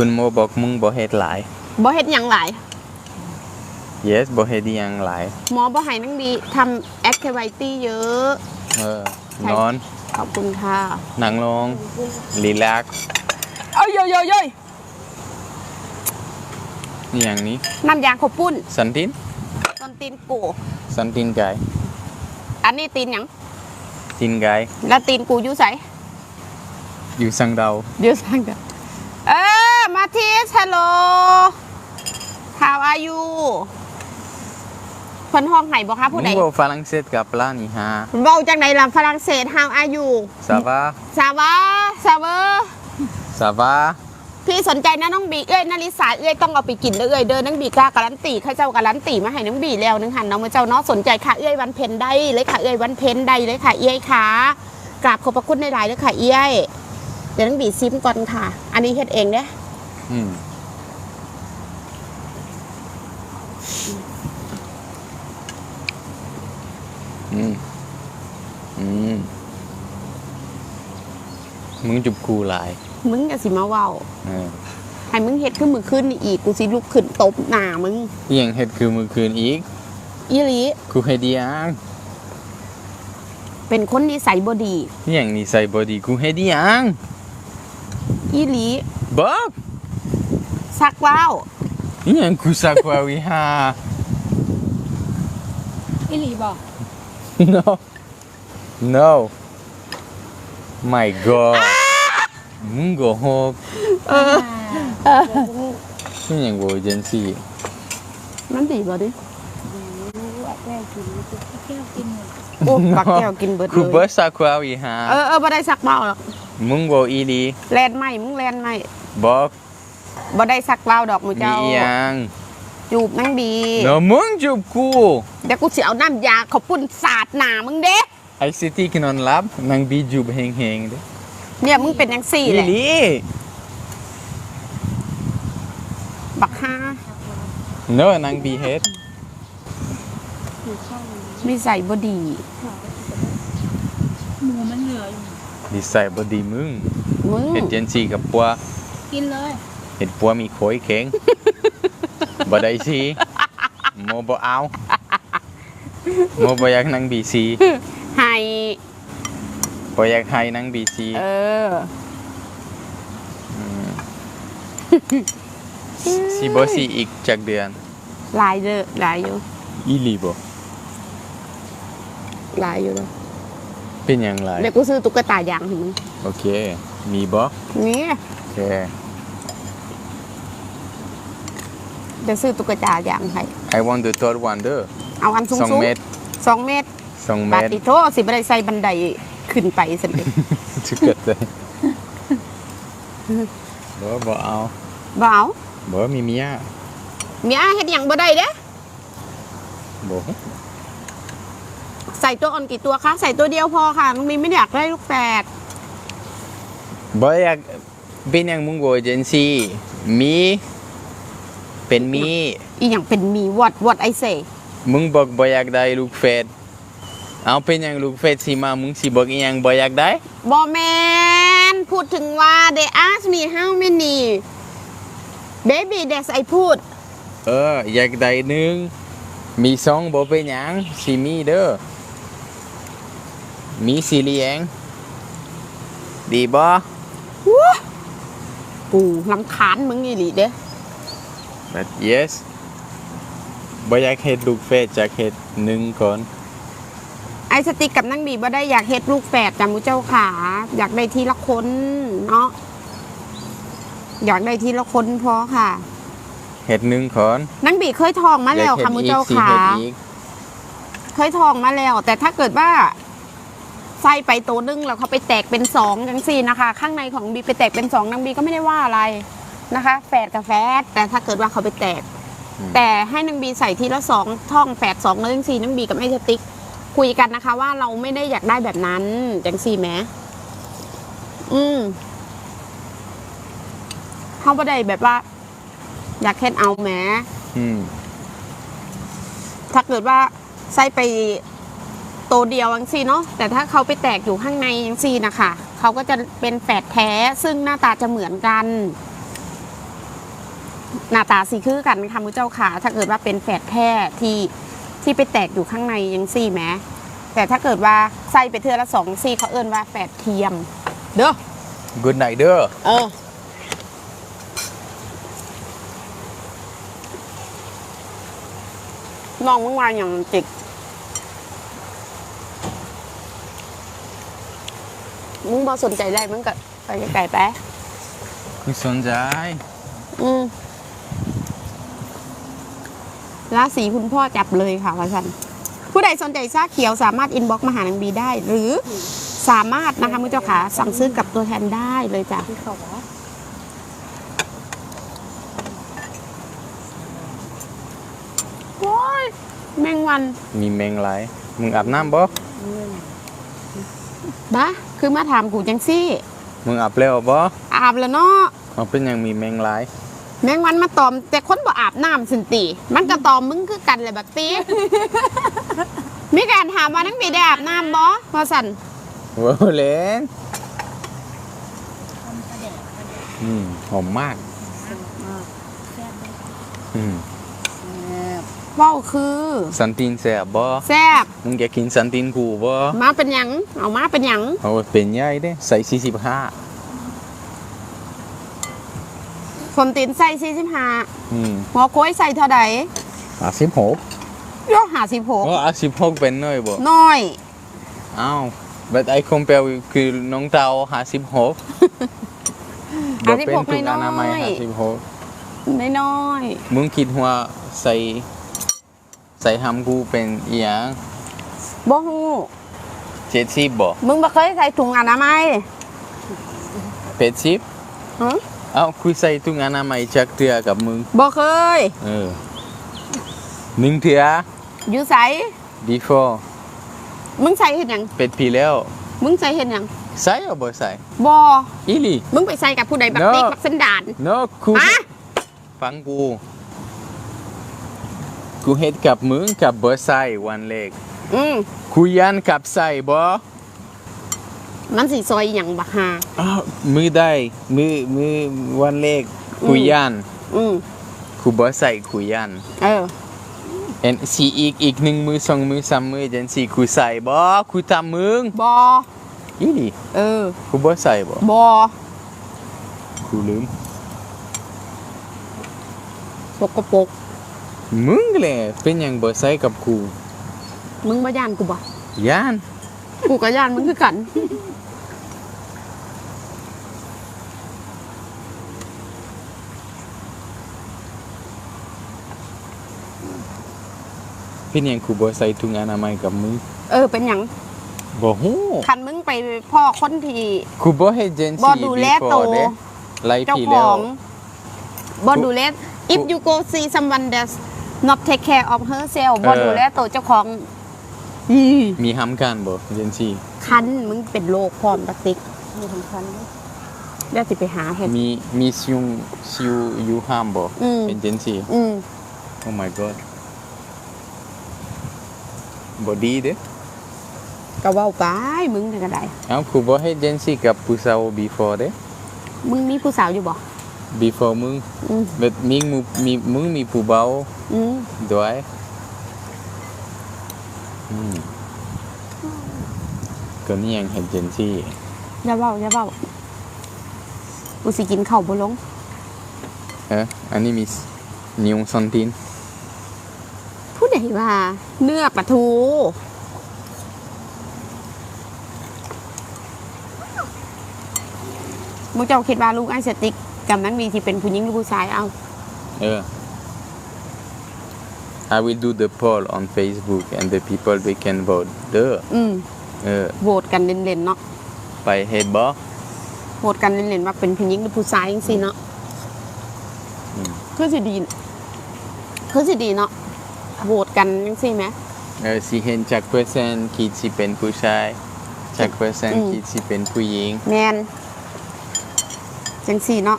คุณโมบอกมึงบ่เฮ็ดหลาย บ่เฮ็ดหยังหลาย yes บ่เฮ็ดอิหยังหลาย หมอบ่ให้นังบีทำแอคทิวิตี้เยอะ เออ ใช่ นอน ขอบคุณค่ะนั่งลง รีแลกซ์เอ้ยโยโยโยยนี่อย่างนี้ น้ำยางข้าวปุ้นสันติน ต้นตีนกู สันตินไก่อันนี้ตีนหยัง ตินไก่แล้วตีนกูอยู่ไสอยู่สังเดา เดี๋ยวสั่งเด้อเออ มาทิสฮัลโหล how are you เพิ่นห้องไห้บ่คะผู้มึใดงบอกฝรั่งเศสกับปลานี่ฮะเว้าจังไดล่ะฝรั่งเศส how are you ซาบาซาวาซาเวอร์ซาบาพี่สนใจนะน้องบีเอ้ยนาริสาเอ้ยต้องเอาไปกินเด้อเอ้ยเดินน้องบีกล้าการันตีข้าเจ้าการันตีมาให้น้องบีแล้วนึงหันน้องมาเจ้าเนาะสนใจค่ะเอ้ยวันเพ็ญได้เลยค่ะเอ้ยวันเพ็ญได้เลยค่ะเอ้ยค่ะกราบขอบพระคุณในหลายๆเลยค่ะเอ้ยเดี๋ยวน้องบีซิมก่อนค่ะ อันนี้เฮ็ดเองเด้อื มอืมอืมมึงจุบกูหลาย มึงอย่าสิมาเว้าเออให้มึงเฮ็ดขึ้นมือขึ้นนี่อีกกูสิลุกขึ้นตบหน้ามึงอิหยังเฮ็ดคือมือคืนอีก อีหลีกูเฮ็ดอิหยังเป็นคนนิสัยบ่ดีอิหยังนิสัยบ่ดีกูเฮ็ดอิหยังอีหลีบอก ซักว้าวอิหยังกูสักว่าวิหาอีหลีบอก no no my god มึงโกหกเอออิหยังบ่เจนซี่ มันดีบ่ดิรู้ว่าแก้วกินแก้วกินหมดโอ้ปักแก้วกินเบิดกูเลบ่ยสักว่าวิหาเออเออบ่ได้ซักว้าวหรอกมึงบ่อีหลีแลนไหมมึงแลนไหมบอก บ่ได้ซักว้าวดอกมือมีเจ้าอิหยังจูบนั่งบีเนาะมึงจูบกูเดี๋ยวกูสิเอาน้ำยาขาวปุ้นสาดหน้ามึงเด้ไอซิตี้กินนอนหลับนางบีจูบเฮงๆเด้เนี่ยมึงเป็นจังซี่อีแหละหลีบักฮาเนาะนางบีเฮ็ดอยู่ข้างมีใส่บ่ดี หมูมันเหลืออยู่นิสัยบ่ดีมึงมึงเฮ็ดเจนซี่กับปัวกินเลย เห็นปัวมีโขยเข็งบ่ได้สิโมบ่เอาโมบ่อยากนั่งบีซีให้ บ่อยากให้นั่งบีซีเออสิบ่สิอีกจักเดือน หลายเด้อหลายอยู่ อีหลีบ่หลายอยู่เด้อเป็นหยังไรเดี๋ยวกูซื้อตุ๊กตายางให้มึงโอเค มีบ่นี่โอเค เดี๋ยวซื้อตุ๊กตายางให้ I want the third one เด้อเอาอันสูงสองๆเมตรสองเมตรสองเมบาตรติโทสิบ่ได้ใส่บันไดขึ้นไปสิเด้จะเกิดเลยบ่บ่เอาบ่เอาบ่มีเมียเมียเฮ็ดหยังบ่ได้เด้บ่ใส่ตัวอ่อนกี่ตัวคะใส่ตัวเดียวพอค่ะมันมีไม่อยากได้ลูกแฝดบ่อยากเป็นหยังมึงบ่เจนซี่มี เป็นมี อีหยังเป็นมีวอดวอดไอเซมึงบอกบ่อยากได้ลูกเฟดเอาเป็นหยังลูกเฟดสิมา มึงสิบอกอีหยังบ่อยากได้ บอแมนพูดถึงว่า they ask me how many baby that I put เออ อยากได้หนึ่งมีสองบ่เป็นหยังสิมีเด้อมีสิเลี้ยง ดีบ่กูลำคาญมึงอีหลีเด้ but yes บ่อยากเฮ็ดลูกเฟดจากเฮ็ดหนึ่งก่อนไอสติกกับนั่งบีบ่ได้อยากเฮ็ดลูกแฝดจำมุเจ้าขา อยากได้ทีละคนเนาะอยากได้ทีละคนพอค่ะเฮ็ดหนึ่งก่อนนั่งบีเคยทองมาแล้วค่ะมุเจ้าสิขาเฮ็ดอีกเคยทองมาแล้ว แต่ถ้าเกิดว่าไส้ไปตัวนึงแล้วเขาไปแตกเป็นสองจังสี่นะคะ ข้างในของบีไปแตกเป็นสองนางบีก็ไม่ได้ว่าอะไร นะคะ แฝดกับแฝดแต่ถ้าเกิดว่าเขาไปแตก แต่ให้นางบีใส่ทีละสองท่องแฝดสองแล้วจังสี่นางบีกับไอ้สติ๊กคุยกันนะคะ ว่าเราไม่ได้อยากได้แบบนั้นจังสี่แหมอืมเขาไม่ได้แบบว่า อยากแค่เอาแหมอืมถ้าเกิดว่าไส้ไปโตวเดียวยังซี่เนาะแต่ถ้าเขาไปแตกอยู่ข้างในยังซี่นะคะเขาก็จะเป็นแฝดแท้ซึ่งหน้าตาจะเหมือนกัน หน้าตาสีคือกันค่ะมือเจ้าขาถ้าเกิดว่าเป็นแฝดแพร่ที่ที่ไปแตกอยู่ข้างในยังซี่แหมแต่ถ้าเกิดว่าใส่ไปเทือละสองซี่เขาเอิ้นว่าแฝดเทียม เด้อ good night เด้อเออ น้องมึงวางอย่างจิกมึงบอสนใจได้มึงก็ไปไกลๆไปคุณสนใจ อืม ราศีคุณพ่อจับเลยค่ะว่าฉันผู้ใดสนใจซาเขียวสามารถอินบ็อกมาหานางบีได้ หรือสามารถนะคะมือเจ้าขาสั่งซื้อกับตัวแทนได้เลยจ้ะที่เขาบอกโอ้ยแมงวัน มีแมงหลายมึงอาบน้ำบ่เงินบ้าคือมาถามกูจังซี่ มึงอาบแล้วบ่อาบแล้วเนาะมันเป็นหยังมีแมงหลาย แมงวันมาตอม แต่คนบ่อาบน้ำสินติ มันก็ตอมมึงคือกันเลยบักตี มีการถามว่านังบีได้อาบน้ำบ่พอสันเว้าเล่นทำกระแดกกระแดกอืมหอมมากสดมากแซ่บเลยอืมแซ่บเว้าคือสันตินแซ่บบ่แซ่บมึงอยากกินสันตินกูบ่มาเป็นหยัง เอามาเป็นหยัง เอาเป็นใหญ่เด้ใส่45 คนตีนใส่สี่สิบห้าอืมหัวโค้ยใส่เท่าใด56ย่อหาสิบหกก็56เป็นน้อยบ่น้อย อ้าว but I compare with คือน้องเตา56บ่เป็นทุกอนามัย56น้อยมึงคิดว่าใส่ใส่หำกูเป็นอีหยังๆบ่ฮู้เจ็ดสิบบ่มึงบ่เคยใส่ถุงอนามัยเป็ดสิบฮะ เอ้าคุยใส่ถุงอนามัยจักเทือกับมึงบ่เคย เออหนึ่งเทืออยู่ใส่ before มึงใส่เห็นหยังเป็ดปีแล้ว มึงใส่เห็นหยังใส่หรือบ่ใส่บ่อีหลี มึงไปใส่กับผู้ใดบัก No ติ๊กบักสันดาน no กูฮะ ฟังกูกูเฮ็ดกับมึงกับบ่ใส่วันเล็กอืม กูยันกับใส่บ่ มันสิซอยหยังบักหาอ้าวมือได้มือมือวันเล็กกูยันอืมกูบ่ใส่กูยันเออเอ็นสีอีกอีกหนึ่งมือสองมือสามมือจังสีกูใส่บ่กูทำมึงบ่อีหลีเออกูบ่ใส่บ่บ่กูลืมสกปรกมึงแหละเป็นหยังบ่ใส่กับกูมึงบ่ย่านกูบ่ย่าน กูก็ย่านมึงคือกัน เป็นหยังกูบ่ใส่ถุงอนามัยกับมึงเออเป็นหยังบ่ฮู้คันมึงไปพ่อคนที่กูบ่เฮ็ดจังบ่ซี่ดูแล before โตเด้ไล่เจ้าพี่ขแล้วองบ่กูดูแล if กู you go see someone that's not take care of herself บ่เออ ดูแลตัวเจ้าของ อีมีหำกันบ่จังซี่คันมึงเป็นโรคพร้อมบักติ๊กมีสำคัญด้วยเดี๋ยวสิไปหาเห็ด มีมีซิวซิวอยู่ห้ามบ่อืมเป็นจังซี่ อืม oh my god บ่ดีเด้ก็เว้าไปมึงนั่นก็ได้เอ้ากูบ่เฮ็ดจังซี่กับผู้สาว before เด้ มึงมีผู้สาวอยู่บ่ before มึงอืม แบบมึงมีมึงมีผู้เบาอืมด้วยอืม ก็นี่ยังเห็นเจนซี่อย่าเว้าอย่าเว้ากูสิกินข้าวบ่ลงเอออันนี้มีนิวซอนตินผู้ใดว่าเนื้อปลาทูมึงเจ้าคิดว่าลูกไอ้สติ๊กกับนังมีที่เป็นผู้หญิงหรือผู้ชายเอา เออ I will do the poll on Facebook and the people they can vote เด้ออืมเออโหวตกันเล่นๆเนาะไปเฮ็ดบ่โหวตกันเล่นๆว่าเป็นผู้หญิงหรือผู้ชายจังซี่เนาะอืมคือสิดีคือสิดีเนาะโหวตกันจังซี่ไหมเออสิเห็นจากเปอร์เซ็นต์คิดสิเป็นผู้ชายจากเปอร์เซ็นต์อืมคิดสิเป็นผู้หญิงแมนจังซี่เนาะ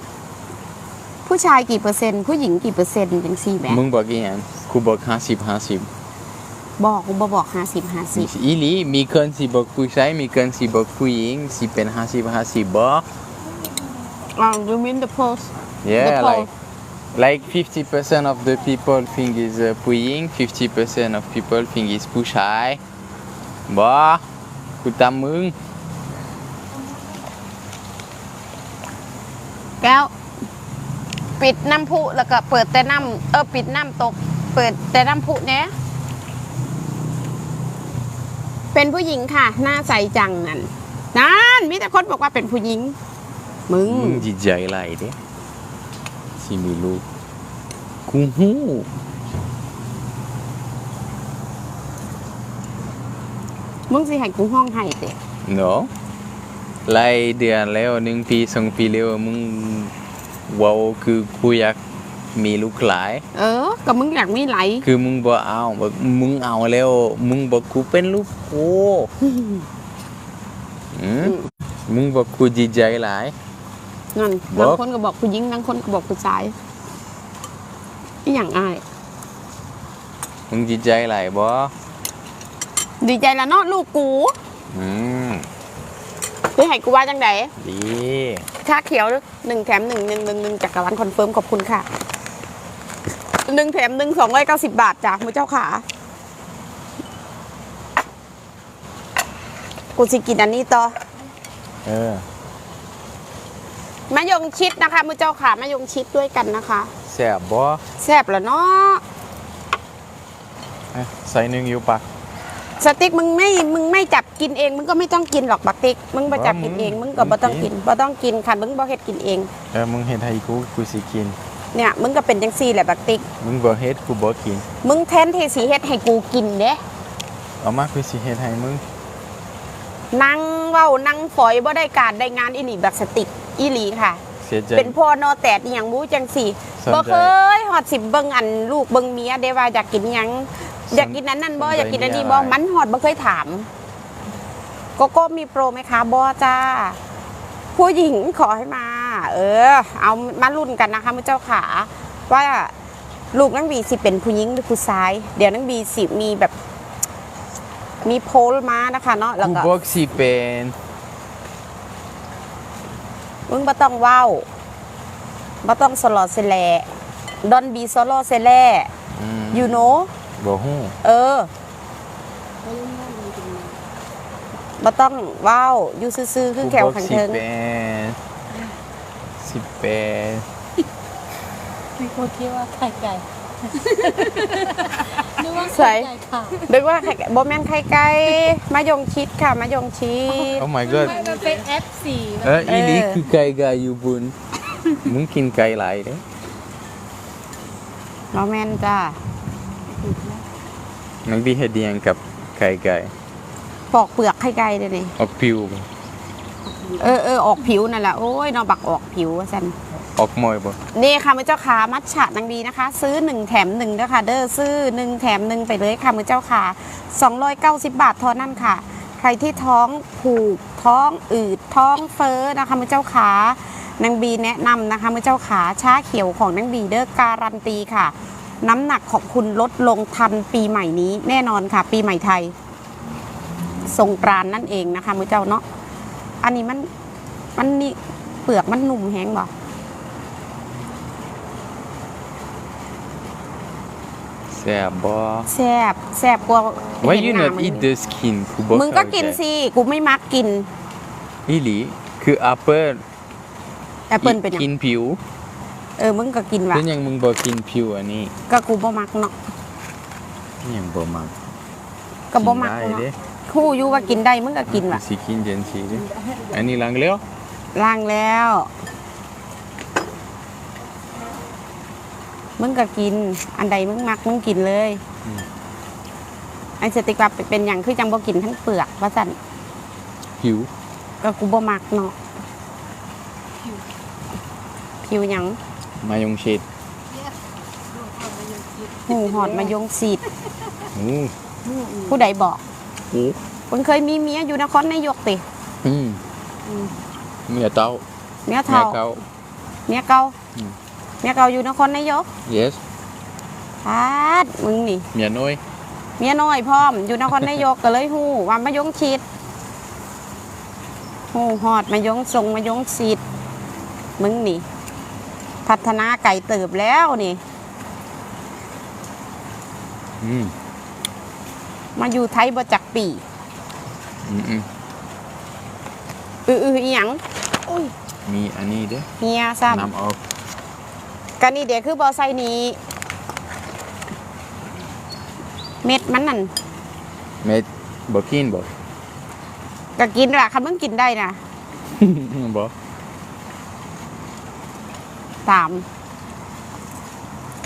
ผู้ชายกี่เปอร์เซ็นต์ผู้หญิงกี่เปอร์เซ็นต์จังซี่แหมมึงบอกอีหยัง กูบอก50 50บอกกูบ่บอกห้าสิบห้าสิบอีหลีมีคนสิบอกผู้ชายมีคนสิบอกผู้หญิงสิเป็น50 50บ่อ๋อ you mean the post Yeah, The poll. like like 50% of the people think is uh, ผู้หญิง50% of people think is ผู้ชายบ่กูตามมึงแก้ว ปิดน้ำพุแล้วก็เปิดแต่น้ำเออปิดน้ำตก เปิดแต่น้ำพุเนี้ยเป็นผู้หญิงค่ะ หน้าใสจังนั่นนั่นมีแต่คนบอกว่าเป็นผู้หญิง มึง มึงจิตใจไรเด้สิมีลูกกูฮู้มึงสิให้กูห้องให้เตะเนาะไล่เดือนแล้วหนึ่งปีสองปีแล้วมึงเว้าคือกูอยาก มีลูกหลาย เออ ก็มึงอยากมีไหลคือมึงบ่เอาบอกมึงเอาแล้ว มึงบอกกูเป็นลูกกูอืมมึงบอกกูจิตใจหลาย นั่นบอกบางคนก็บอกผู้หญิงบางคนก็บอกผู้ชายอหย่างอาย มึงจิตใจหลายบ่ดีใจละเนาะลูกกูอืมได้ให้กูว่าจังไดดี ชาเขียวหนึ่งแถมหนึ่งหนึ่งหนึ่งหนึ่งจากกรวันคอนเฟิร์มขอบคุณค่ะ หนึ่งแถมหนึ่งสองร้อยเก้าสิบบาทจ้ะมือเจ้าขากูสิกินอันนี้ต่อเออมะยงชิดนะคะมือเจ้าขามะยงชิดด้วยกันนะคะแซ่บบ่แซ่บแล้วเนาะเอ้ยใส่หนึ่งอยู่ปากสติ๊กมึงไม่มึงไม่จับกินเองมึงก็ไม่ต้องกินหรอกบักติ๊กมึงไปจับกินเองมึงก็บ่ต้องกินบ่ต้องกินค่ะมึงบ่เฮ็ดกินเองเออมึงเฮ็ดให้กูกูสิกิน เนี่ยมึงก็เป็นจังซี่แหละบักติ๊กมึงบ่เฮ็ดกูบ่กิน มึงแทนที่สีเฮ็ดให้กูกินเด้เอามากูสิเฮ็ดให้มึงนั่งเว้านั่งฝอยบ่ได้การได้งานอีหลีบักสติ๊กอีหลีค่ะเสียใจเป็นพ่อนอแตดอหย่างบู้จังสี่สนใจบ่เคยฮอดสิบเบิ่งอันลูกเบิ่งเมียได้ว่าอยากกินหยังสนอยากกินนั้นนั่นบ่สนใจอยากกินอันนี้เมียบ่อะไรมันฮอดบ่เคยถามโกโก้มีโปรไหมคะบ่จ้าผู้หญิงขอให้มา เออ เอามาลุ้นกันนะคะมุเจ้าขาว่าลูกนังบีสิเป็นผู้หญิงหรือผู้ชาย เดี๋ยวนังบีสิมีแบบมีโพลมานะคะเนาะแล้วกูก็บอกสิเป็นมึงบ่ต้องเว้าบ่ต้องสลอดเสแลดอนบีสลอเสแลอืม you know บ่ฮู้เออบ่ต้องเว้าอยู่ซื่อๆคือแขวขังเทิง กูบอกสิเป็นสิเป็นมีคนคิดว่าไข่ไก่นึกว่าใส่ไข่ไก่ค่ะนึกว่าไข่บ่แม่นไข่ไก่มะยงชิดค่ะมะยงชิด โอ้ my god มันเป็น F4 เอออีนี่คือไก่กาอยู่บุญมึงกินไก่หลายเด้บ่แม่นจ้านังบีเฮ็ดอิหยังกับไก่ไก่ปอกเปลือกไข่ไก่เด้นี่ออกผิวบ่ เออเออออกผิวนั่นแหละโอ้ยเนอบักออกผิวว่าซั่นออกมอยบ่นี่ค่ะมือเจ้าขามัทฉะนางบีนะคะ ซื้อ1แถม1เด้อค่ะเด้อซื้อ1แถม1ไปเลยค่ะมือเจ้าขา290 บาทเท่านั้นค่ะ ใครที่ท้องผูกท้องอืดท้องเฟ้อนะคะมือเจ้าขานางบีแนะนำนะคะมือเจ้าขาชาเขียวของนางบีเด้อการันตีค่ะ น้ำหนักของคุณลดลงทันปีใหม่นี้แน่นอนค่ะ ปีใหม่ไทยสงกรานต์นั่นเองนะคะมือเจ้าเนาะ อันนี้มัน มันนี่เปลือกมันหนุ่มแห้งบ่แซ่บบ่แซบแซบกว่า Why เห็ you ห not มัน eat the skin กูบ่มึงก็เข้าใจกินสิ กูไม่มักกิน อีหลีคือแอปเปิ้ลแอปเปิลเป็นหยักิงนผิวเออ มึงก็กินว่ะเป็นหยังมึงบ่กินผิวอันนี้ก็กูบ่มักเนาะอิหยังบ่มักก็บ่มักกินได้เนาะเด้ คู่อยู่ว่ากินได้มึงก็กินว่ะสิกินจังซี่เด้อันนี้ล้างแล้วล้างแล้ว มึงก็กิน อันใดมึงมักมึงกินเลยไอ้สติกว่าเป็นอย่างคือจังบ่กินทั้งเปลือกว่าสั่นผิวก็กูบ่มักเนาะผิวหยังมายองเชดหูหอดมายงสีดอู้ผู้ใดบอก โอ้มึงเคยมีเมียอยู่นครนายกติอืมเมียเต้าเมียเมียเฒ่าเก่าเมียเก่าอืมเมียเก่าอยู่นครนายก yes พาดมึงนี่เมียน้อยเมียน้อยพร้อมอยู่นครนายกก็เลยฮู้ว่ามายงชิดฮู้ฮอดมายงทรงมายงชิดมึงนี่ พัฒนาไก่เติบแล้วนี่ อืม มาอยู่ไทยบ่จักปีอืมอืมอืออืออีหยังมีอันนี้เด้อเฮียซ้น้ำออกำกันนี่เดี๋ยวคือบอไซนี้เม็ดมันนั่นเม็ดบ่กินบ่ ก็กินละคันมึงกินได้นะบ่ตาม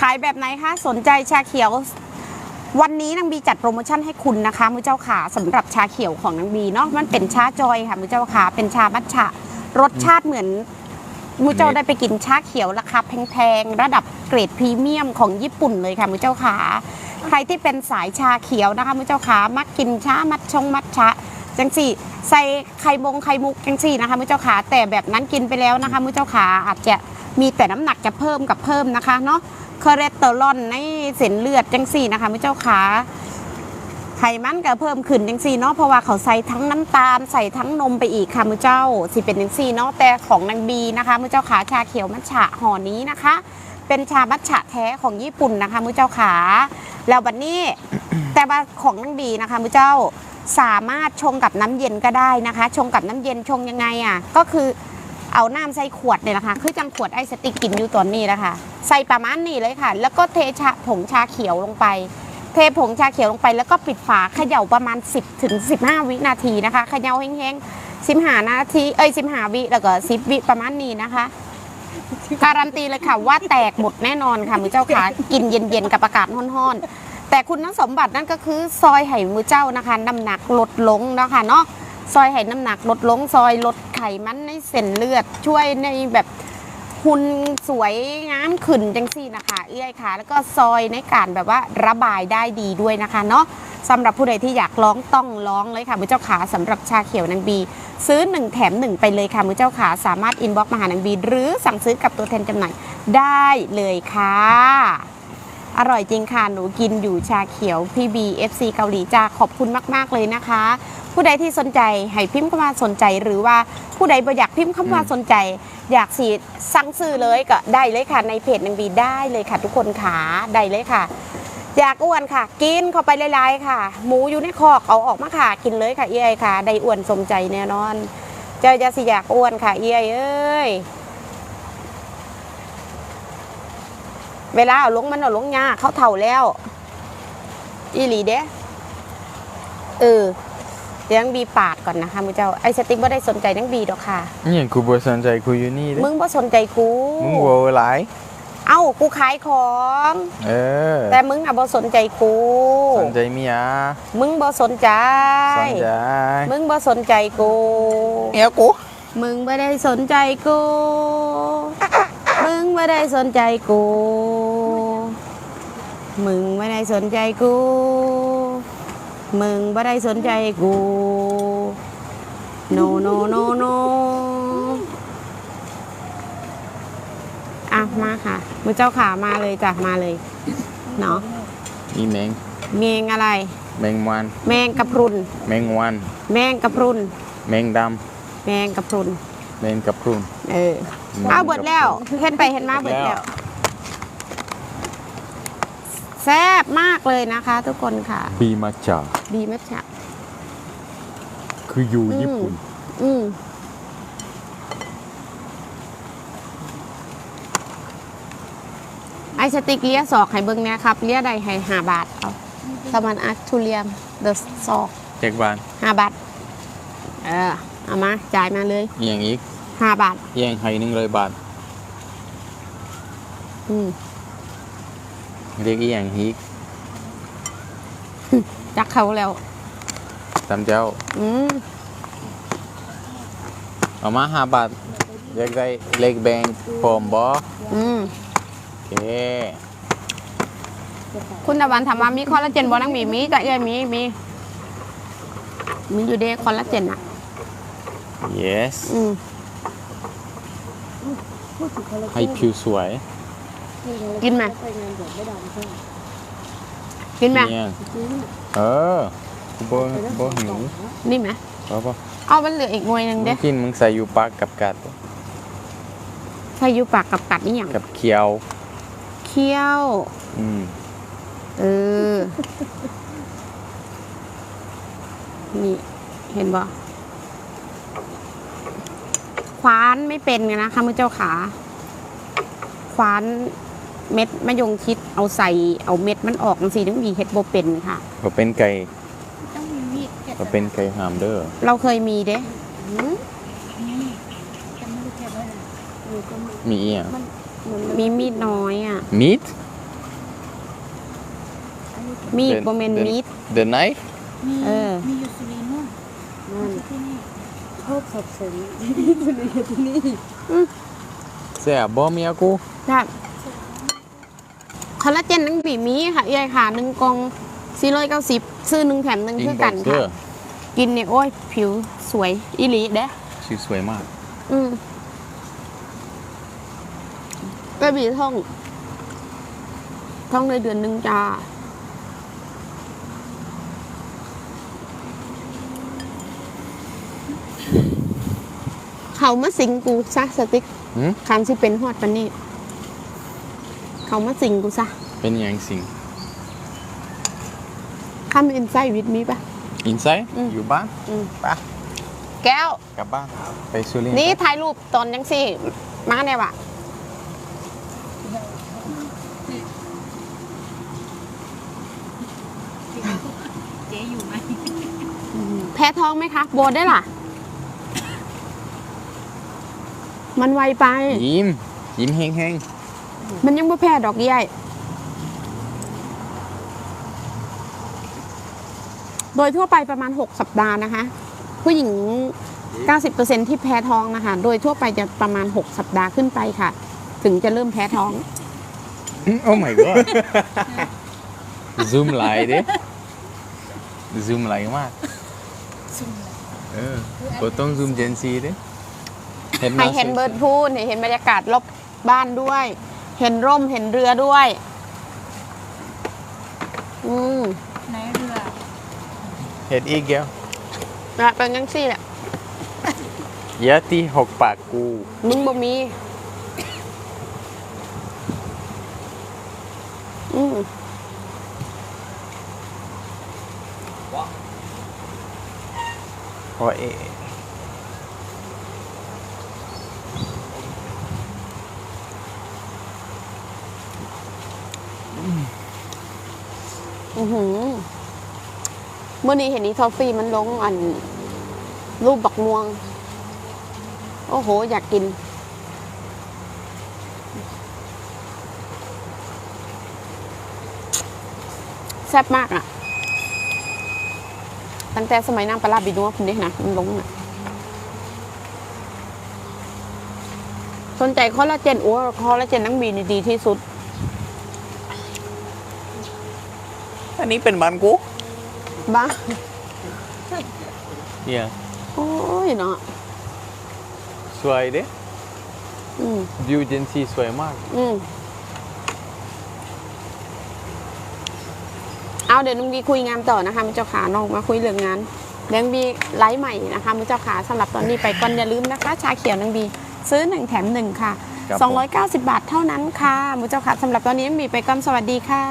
ขายแบบไหนคะ สนใจชาเขียว วันนี้นางบีจัดโปรโมชั่นให้คุณนะคะมือเจ้าขาสำหรับชาเขียวของนางบีเนาะมันเป็นชาจอยค่ะมือเจ้าขาเป็นชามัทฉะรสชาติเหมือนมือเจ้าได้ไปกินชาเขียวราคาแพงๆระดับเกรดพรีเมียมของญี่ปุ่นเลยค่ะมือเจ้าขาใครที่เป็นสายชาเขียวนะคะมือเจ้าขามักกินชามัดชงมัดชะจังสี่ใส่ไข่มงไข่มุกจังสี่นะคะมือเจ้าขาแต่แบบนั้นกินไปแล้วนะคะมือเจ้าขาอาจจะมีแต่น้ำหนักจะเพิ่มกับเพิ่มนะคะเนาะ คอเลสเตอรอลในเส้นเลือดจังสี่นะคะมือเจ้าขาไขมันก็เพิ่มขึ้นจังสี่เนาะเพราะว่าเขาใส่ทั้งน้ำตาลใส่ทั้งนมไปอีกค่ะมือเจ้าสิเป็นจังสี่เนาะแต่ของนางบีนะคะมือเจ้าขาชาเขียวมัทฉะห่อนี้นะคะ เป็นชามัทฉะแท้ของญี่ปุ่นนะคะมือเจ้าขาแล้วบัดนี้แต่ว่าของนางบีนะคะมือเจ้าสามารถชงกับน้ำเย็นก็ได้นะคะ ชงกับน้ำเย็นชงยังไงอะก็คือ เอาน้ำใส่ขวดเนี่ยนะคะคือจังขวดไอสติกกินอยู่ตอนนี้แหละคะใส่ประมาณนี้เลยค่ะ แล้วก็เทชาผงชาเขียวลงไป เทผงชาเขียวลงไป แล้วก็ปิดฝาเขย่าประมาณ 10ถึง15 วินาทีนะคะเขย่าแห้งๆสิบหานาทีเอ้ยสิบหาวิแล้วก็สิบวิประมาณนี้นะคะการันตีเลยค่ะว่าแตกหมดแน่นอนค่ะมือเจ้าขากินเย็นๆกับอากาศร้อนๆแต่คุณสมบัตินั่นก็คือซอยไห่มือเจ้านะคะน้ำหนักลดลงนะคะเนาะ ซอยไห่น้ำหนักลดลงซอยลดไขมันในเส้นเลือด ช่วยในแบบหุ่นสวยงามขึ้นจังสี่นะคะ เอื้อยค่ะ แล้วก็ซอยในการแบบว่าระบายได้ดีด้วยนะคะเนาะสำหรับผู้ใดที่อยากร้องต้องร้องเลยค่ะมือเจ้าขาสำหรับชาเขียวนางบี ซื้อ 1 แถม 1 ไปเลยค่ะมือเจ้าขาสามารถอินบ็อกมาหานางบี หรือสั่งซื้อกับตัวแทนจำหน่ายได้เลยค่ะ อร่อยจริงค่ะหนูกินอยู่ชาเขียวพี่บี FC เกาหลีจ้าขอบคุณมาก ๆ เลยนะคะ ผู้ใดที่สนใจให้พิมพ์เข้ามาสนใจหรือว่าผู้ใดบ่อยากพิมพ์เข้ามาสนใจ อยากสีสั่งซื้อเลยก็ได้เลยค่ะ ในเพจนางบีได้เลยค่ะ ทุกคนขาได้เลยค่ะ อยากอ้วนค่ะ กินเข้าไปหลายๆค่ะ หมูอยู่ในคอกเอาออกมาค่ะ กินเลยค่ะเอ้ยค่ะ ได้อ้วนสมใจแน่นอน เจ้าจะสิอยากอ้วนค่ะเอ้ยเอ้ย เวลาเอาลงมันเอาลงยากเขาเถ่าแล้ว อีหลีเด้เออเดี๋ยวนังบีปาดก่อนนะคะมือเจ้าไอสติ๊กบ่ได้สนใจนังบีดอกค่ะ นี่กูบ่สนใจกูอยู่นี่เด้มึงบ่สนใจกูมึงโว้หลายเอ้ากูขายของ เออ แต่มึงอะบ่สนใจกูสนใจเมียมึงบ่สนใจสนใจ มึงบ่สนใจกูเมียกูมึงไม่ได้สนใจกู มึงไม่ได้สนใจกู มึงไม่ได้สนใจกู มึงไม่ได้สนใจกู no no no no อะมาค่ะ มือเจ้าขามาเลยจ้ะมาเลย เนาะอีแมงแมงอะไร แมงวันแมงกะพรุน แมงวันแมงกะพรุน แมงดแมงกะพรุนำแมงกะพรุน เออเอาเบิดแล้วเห็นไปเห็นมาเบิดแล้ว แซ่บมากเลยนะคะทุกคนค่ะ บีมาจากดีไหมจ๊ะคืออยู่อืมญี่ปุ่น อืมไอสติกเลียสอกให้เบิ้งเนี่ยครับเลียได้ให้ห้าบาทเอาสมันอักทุเรียมเดอะซอกเจ็กบานห้าบาทเออเอามาจ่ายมาเลยเอียงอีกห้าบาทเอียงให้หนึ่งเลยบาท อืม เรียกเอียงอีกจักเขาแล้วตามเจ้า อืมเอามาห้าบาทอยากได้เลขแบงพร้อมบ่อืมโอเคคุณตะวันถามว่ามีคอลลาเจนบ่นังมีมีจ้ะเอ้ยมีมี มีอยู่เด้คอลลาเจนอะ yes อืมให้ผิวสวย กินไหม ไปงานบวชไม่ดังใช่ไหมกินไหมเนี่ยเออกูบ่บ่หิวนี่ไหมบ่บ่เอามันเหลืออีกหน่วยหนึ่งมึเด้งกินมึงใส่อยู่ปากกับกัดใค่อยอยู่ปากกับกัดนี่อย่างกับเคียวเคี้ยว อืมเออ นี่เห็นบ่คว้านไม่เป็นไงนะคะมือเจ้าขา คว้าน เม็ดมะยงชิดเอาใส่เอาเม็ดมันออกจังสีต้องมีเห็ดโบเป็นค่ะก็เป็นไก่ต้องมีมีดแกะก็เป็นไก่ฮามเดอร์เราเคยมีเด้นี่จะไม่รู้แกะไว้ไหนอยู่ก็มีมีอีอะมีมีดน้อยอะ มีด อันนี้มีดเป็นโบเมนเป็นมีด the knife มีเออ มีอยู่สุรินทร์นู่นนั่นที่นี่ชอบสับสนแซ่บบ่เมียกูใช่ คอลลาเจนนังบีมีค่ะยายค่ะหนึ่งกล่องสี่ร้อยเก้าสิบซื้อหนึ่งแถมหนึ่งจริงคือบอกกันเสื้ค่ะอกินเนี่ยโอ้ย ผิวสวยอีหลีเด้ชื่อสวยมาก อืมก็บีท่อง ท่องในเดือนหนึ่งจ้าเขามาสิงกูซะสติ๊กหืมคันสิเป็นฮอดปันนี้ เขามาสิงกูซะ เป็นหยังสิ่งข้ามอินไซวิดมีปะ อินไซด์อืมอยู่บ้านอืม ไปแก้ว กลับบ้านไปสุรินทร์นี่ถ่ายรูปตอนยังสิมาเนี่ยวะเจ๊อยู่ไหมแพ้ท้องไหมคะ โบนได้ล่ะ มันไวไป ยิ้มยิ้มแห้ง มันยังไม่แพ้ดอกใหญ่โดยทั่วไปประมาณ 6 สัปดาห์นะคะ ผู้หญิง 90%ที่แพ้ท้องนะคะ โดยทั่วไปจะประมาณ 6 สัปดาห์ขึ้นไปค่ะ ถึงจะเริ่มแพ้ท้องๆโอ้ my god ซูมไหลดิซูมไหลมากซุ่มเลยเออก็ต้องซูมเจนซีดิเห็นให้เห็นเบิร์ดพูนให้เห็นบรรยากาศรอบบ้านด้วย เห็นร่มเห็นเรือด้วย อืมไหนเรือเห็นอีกแก้วนะเป็นยังซี่แหละยะที่หกปากกู มึงบ่มี อืมเพราะเอ อือหือเมื่อนี้เห็นอีทอฟฟี่มันลงอัน รูปบักม่วง โอ้โห อยากกิน แซ่บมากอะ ตั้งแต่สมัยนางปลาบินัวคุณนี่นะมันลงอะ สนใจคอลลาเจนโอ้คอลลาเจนนังบีนี่ดีที่สุด อันนี้เป็นบ้านกูบ้าเนี่ยโอ้ยเนาะสวยดิอืมวิวเจนซีสวยมาก อืมเอาเดี๋ยวนุ้งบีคุยงานต่อนะคะมุเจ้าขาน้องมาคุยเรื่องงานเดี๋ยวนุ้งบีไลฟ์ใหม่นะคะมุเจ้าขาสำหรับตอนนี้ไปก่อนอย่าลืมนะคะ ชาเขียวนุ้งบี ซื้อหนึ่งแถมหนึ่งค่ะครับผม290 บาทเท่านั้นค่ะมุเจ้าขาสำหรับตอนนี้นุ้งบีไปก่อนสวัสดีค่ะ